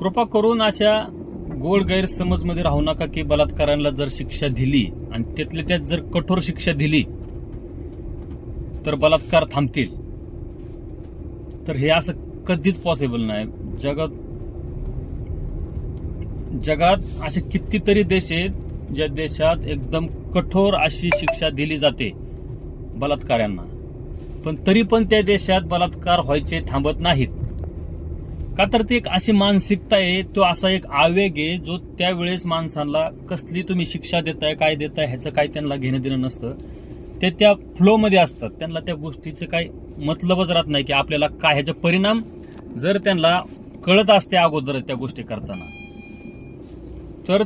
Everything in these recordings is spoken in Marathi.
कृपा करून अशा गोड गैरसमजमध्ये राहू नका की बलात्कारांना जर शिक्षा दिली आणि त्यातल्या त्यात जर कठोर शिक्षा दिली तर बलात्कार थांबतील. तर हे असं कधीच पॉसिबल नाही. जगात जगात असे कितीतरी देश आहेत ज्या देशात एकदम कठोर अशी शिक्षा दिली जाते बलात्कारांना. पण तरी पण त्या देशात बलात्कार व्हायचे थांबत नाहीत. का तर ती एक अशी मानसिकता आहे तो असा एक आवेग आहे जो त्यावेळेस माणसांना कसली तुम्ही शिक्षा देताय काय देताय ह्याचं काय त्यांना घेणं देणं नसतं. ते त्या फ्लो मध्ये असतात. त्यांना त्या गोष्टीचं काही मतलबच राहत नाही की आपल्याला काय ह्याचे परिणाम जर त्यांना कळत असते अगोदर त्या गोष्टी करताना तर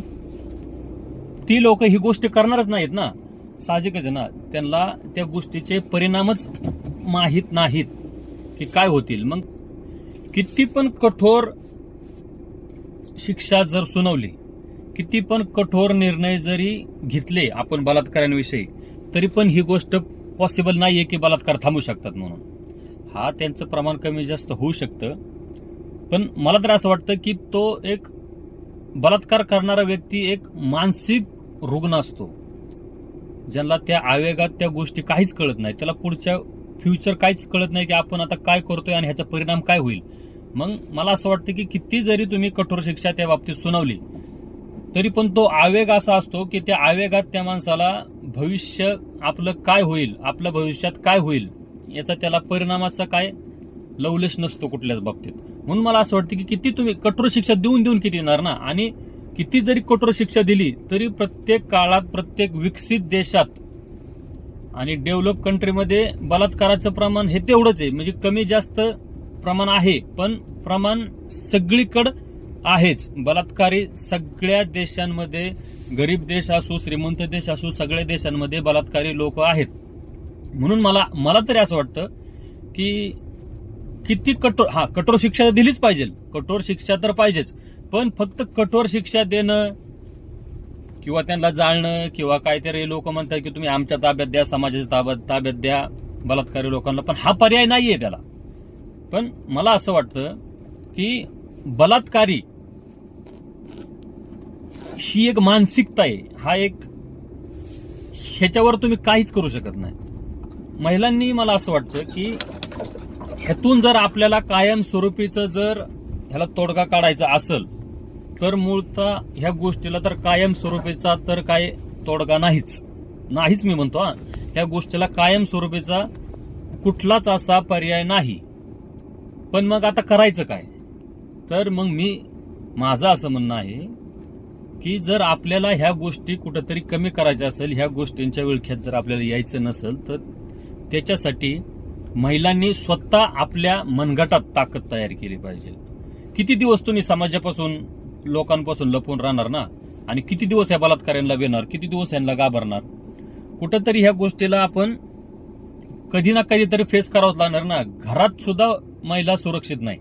ती लोक ही गोष्ट करणारच नाहीत ना. साहजिकच आहे ना. त्यांना त्या गोष्टीचे परिणामच माहीत नाहीत की काय होतील. मग किती पण कठोर शिक्षा जर सुनावली किती पण कठोर निर्णय जरी घेतले आपण बलात्कारांविषयी तरी पण ही गोष्ट पॉसिबल नाही आहे की बलात्कार थांबू शकतात म्हणून. हा त्यांचं प्रमाण कमी जास्त होऊ शकतं. पण मला तर असं वाटतं की तो एक बलात्कार करणारा व्यक्ती एक मानसिक रुग्ण असतो. ज्यांना त्या आवेगात त्या गोष्टी काहीच कळत नाही. त्याला पुढच्या फ्युचर काहीच कळत नाही की आपण आता काय करतोय आणि ह्याचा परिणाम काय होईल. मग मला असं वाटतं की किती जरी तुम्ही कठोर शिक्षा त्या बाबतीत सुनावली तरी पण तो आवेग असा असतो की त्या आवेगात त्या माणसाला भविष्य आपलं काय होईल आपल्या भविष्यात काय होईल याचा त्याला परिणामाचा काय लवलेश नसतो कुठल्याच बाबतीत. म्हणून मला असं वाटतं की किती तुम्ही कठोर शिक्षा देऊन देऊन किती येणार ना? आणि किती जरी कठोर शिक्षा दिली तरी प्रत्येक काळात प्रत्येक विकसित देशात आणि डेव्हलप कंट्रीमध्ये बलात्काराचं प्रमाण हे तेवढंच आहे. म्हणजे कमी जास्त प्रमाण आहे पण प्रमाण सगळीकडं आहेच. बलात्कारी सगळ्या देशांमध्ये गरीब देश असो श्रीमंत देश असो सगळ्या देशांमध्ये बलात्कारी लोक आहेत. म्हणून मला मला तरी असं वाटतं की किती कठोर हा कठोर शिक्षा तर दिलीच पाहिजे. कठोर शिक्षा तर पाहिजेच. पण फक्त कठोर शिक्षा देणं किंवा त्यांना जाळणं किंवा काहीतरी लोक म्हणतात की तुम्ही आमच्या ताब्यात द्या समाजाच्या ताब्यात ताब्यात द्या बलात्कारी लोकांना. पण हा पर्याय नाहीये त्याला. पण मला असं वाटतं की बलात्कारी ही एक मानसिकता आहे. हा एक ह्याच्यावर तुम्ही काहीच करू शकत नाही. महिलांनी मला असं वाटतं की ह्यातून जर आपल्याला कायमस्वरूपीचं जर ह्याला तोडगा काढायचा असेल तर मूळतः ह्या गोष्टीला तर कायमस्वरूपीचा तर काय तोडगा नाहीच. नाहीच मी म्हणतो हा. ह्या गोष्टीला कायमस्वरूपीचा कुठलाच असा पर्याय नाही. पण मग आता करायचं काय? तर मग मी माझं असं म्हणणं आहे की जर आपल्याला ह्या गोष्टी कुठंतरी कमी करायच्या असेल ह्या गोष्टींच्या विळख्यात जर आपल्याला यायचं नसेल तर त्याच्यासाठी महिलांनी स्वतः आपल्या मनगटात ताकद तयार केली पाहिजे. किती दिवस तुम्ही समाजापासून लोकांपासून लपून राहणार ना? आणि किती दिवस या बलात्काऱ्यांना बेणार किती दिवस यांना घाबरणार? कुठंतरी ह्या गोष्टीला आपण कधी ना कधीतरी फेस करावंच लागणार ना? घरात सुद्धा महिला सुरक्षित नाही.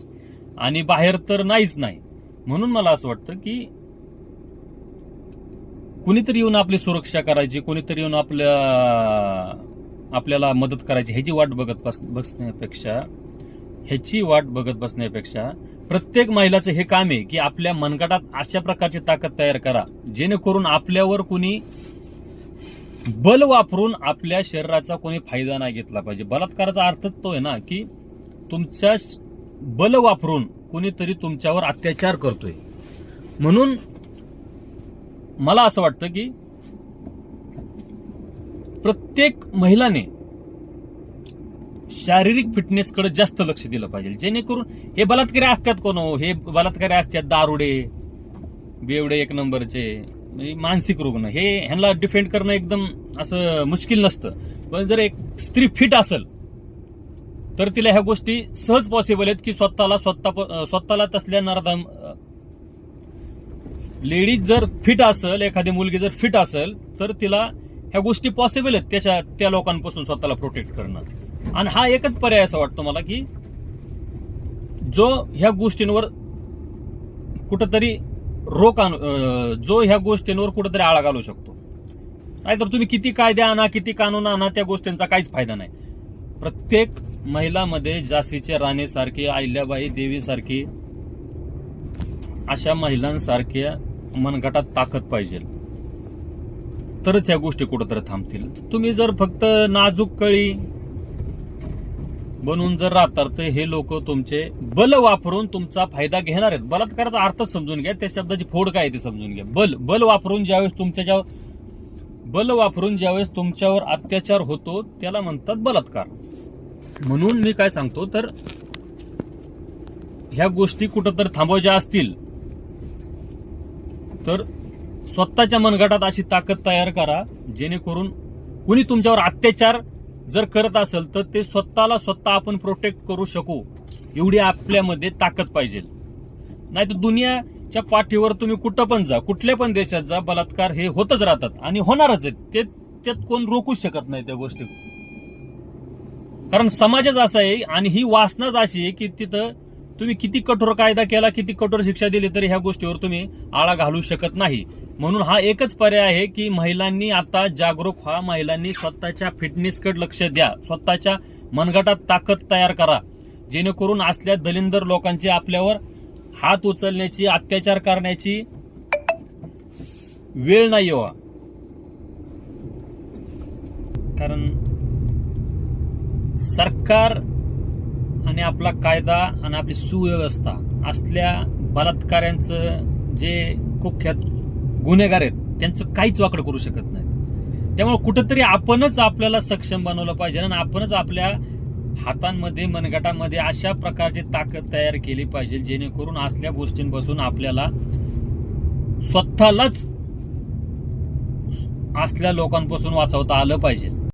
आणि बाहेर तर नाहीच नाही. म्हणून मला असं वाटतं की कुणीतरी येऊन आपली सुरक्षा करायची कुणीतरी येऊन आपल्या आपल्याला मदत करायची ह्याची वाट बघत बस बसण्यापेक्षा ह्याची वाट बघत बसण्यापेक्षा प्रत्येक महिलाचं हे काम आहे की आपल्या मनगटात अशा प्रकारची ताकद तयार करा. जेणेकरून आपल्यावर कुणी बल वापरून आपल्या शरीराचा कोणी फायदा नाही घेतला पाहिजे. बलात्काराचा अर्थच तो आहे ना की तुमच्या बल वापरून कुणीतरी तुमच्यावर अत्याचार करतोय. म्हणून मला असं वाटतं की प्रत्येक महिलाने शारीरिक फिटनेसकडे जास्त लक्ष दिलं पाहिजे. जेणेकरून हे बलात्कारी असतात कोण हो? हे बलात्कारी असतात दारुडे बेवडे एक नंबरचे म्हणजे मानसिक रुग्ण हे ह्यांना डिफेंड करणं एकदम असं मुश्किल नसतं. पण जर एक स्त्री फिट असेल तर तिला ह्या गोष्टी सहज पॉसिबल आहेत की स्वतःला स्वतः स्वतःला तसल्या नरदम लेडीज जर फिट असेल एखादी मुलगी जर फिट असेल तर तिला ह्या गोष्टी पॉसिबल आहेत त्याच्या त्या लोकांपासून स्वतःला प्रोटेक्ट करणं. आणि हा एकच पर्याय असा वाटतो मला की जो ह्या गोष्टींवर कुठंतरी रोक आणू अं, जो ह्या गोष्टींवर कुठंतरी आळा घालू शकतो. नाहीतर तुम्ही किती कायदे आणा किती कानून आणा त्या गोष्टींचा काहीच फायदा नाही. प्रत्येक महिलामध्ये जास्तीचे राणेसारखी अहिल्याबाई देवीसारखी अशा महिलांसारख्या मनगटात ताकद पाहिजे. तरच या गोष्टी कुठंतरी थांबतील. तुम्ही जर फक्त नाजूक कळी बनून जर राहतात तर हे लोक तुमचे बल वापरून तुमचा फायदा घेणार आहेत. बलात्काराचा अर्थच समजून घ्या त्या शब्दाची फोड काय आहे ते समजून घ्या. बल बल वापरून ज्यावेळेस तुमच्या ज्या बल वापरून ज्यावेळेस तुमच्यावर अत्याचार होतो त्याला म्हणतात बलात्कार. म्हणून मी काय सांगतो तर ह्या गोष्टी कुठं तर थांबवायच्या असतील तर स्वतःच्या मनगटात अशी ताकद तयार करा जेणेकरून कुणी तुमच्यावर अत्याचार जर करत असेल तर ते स्वतःला स्वतः आपण प्रोटेक्ट करू शकू. एवढी आपल्यामध्ये ताकद पाहिजे. नाही तर दुनियाच्या पाठीवर तुम्ही कुठं पण जा कुठल्या पण देशात जा बलात्कार हे होतच राहतात आणि होणारच आहेत. ते त्यात कोण रोखूच शकत नाही त्या गोष्टी. कारण समाजच असा आहे आणि ही वासनाच अशी आहे की तिथं तुम्ही किती कठोर कायदा केला किती कठोर शिक्षा दिली तरी ह्या गोष्टीवर तुम्ही आळा घालू शकत नाही. म्हणून हा एकच पर्याय आहे की महिलांनी आता जागरूक व्हा महिलांनी स्वतःच्या फिटनेसकडे लक्ष द्या. स्वतःच्या मनगटात ताकद तयार करा. जेणेकरून असल्या दलिंदर लोकांची आपल्यावर हात उचलण्याची अत्याचार करण्याची वेळ नाही येवा कारण सरकार आणि आपला कायदा आणि आपली सुव्यवस्था असल्या बलात्काऱ्यांचं जे कुख्यात गुन्हेगार आहेत त्यांचं काहीच वाकड करू शकत नाही त्यामुळे कुठंतरी आपणच आपल्याला सक्षम बनवलं पाहिजे आणि आपणच आपल्या हातांमध्ये मनगटामध्ये अशा प्रकारची ताकद तयार केली पाहिजे जेणेकरून असल्या गोष्टींपासून आपल्याला स्वतःलाच असल्या लोकांपासून वाचवता आलं पाहिजे.